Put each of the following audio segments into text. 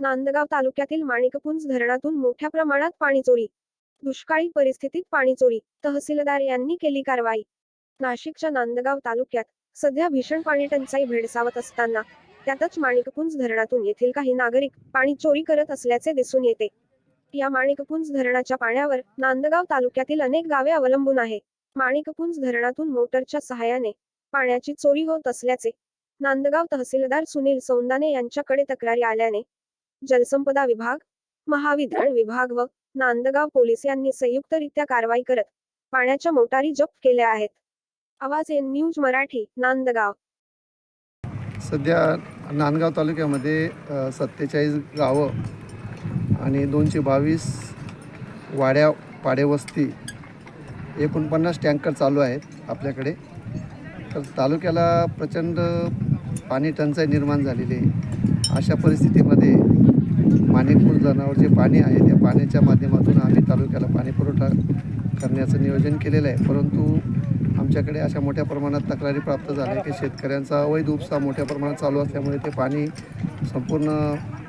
नांदगाव तालुक्यातील माणिकपुंज धरणातून मोठ्या प्रमाणात पाणी चोरी दुष्काळी परिस्थितीत पाणी चोरी तहसीलदार यांनी केली कारवाई. नाशिकच्या नांदगाव तालुक्यात सध्या भीषण पाणी टंचाई भेडसावत असताना त्यातच माणिकपुंज धरणातून येथील काही नागरिक पाणी चोरी करत असल्याचे दिसून येते. या माणिकपुंज धरणाच्या पाण्यावर नांदगाव तालुक्यातील अनेक गावे अवलंबून आहे. माणिकपुंज धरणातून मोटरच्या सहाय्याने पाण्याची चोरी होत असल्याचे नांदगाव तहसीलदार सुनील सौंदाने यांच्याकडे तक्रारी आल्याने जलसंपदा विभाग महावितरण विभाग व नांदगाव पोलीस यांनी संयुक्तरित्या कारवाई करत पाण्याच्या मोटारी जप्त केल्या आहेत. आवाज एन न्यूज मराठी नांदगाव. सध्या नांदगाव तालुक्यामध्ये सत्तेचाळीस गावं आणि दोनशे बावीस वाड्या पाडेवस्ती एकोणपन्नास टँकर चालू आहेत आपल्याकडे. तर तालुक्याला प्रचंड पाणी टंचाई निर्माण झालेली आहे. अशा परिस्थितीमध्ये माणिकपूर धरणावर जे पाणी आहे त्या पाण्याच्या माध्यमातून आम्ही तालुक्याला पाणी पुरवठा करण्याचं नियोजन केलेलं आहे. परंतु आमच्याकडे अशा मोठ्या प्रमाणात तक्रारी प्राप्त झाल्या की शेतकऱ्यांचा अवैध उपसा मोठ्या प्रमाणात चालू असल्यामुळे ते पाणी संपूर्ण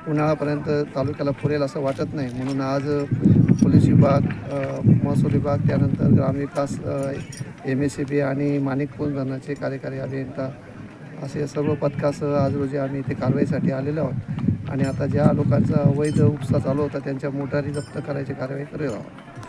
उन्हाळ्यापर्यंत तालुक्याला पुरेल असं वाटत नाही. म्हणून आज पोलीस विभाग महसूल विभाग त्यानंतर ग्रामविकास एम एस सी बी आणि माणिकपूर धरणाचे कार्यकारी अभियंता असे सर्व पथकासह आज रोजी आम्ही इथे कारवाईसाठी आलेलो आहोत. आणि आता ज्या लोकांचा अवैध उपसा चालू होता त्यांच्या मोटारी जप्त करायची कारवाई करीत आहोत.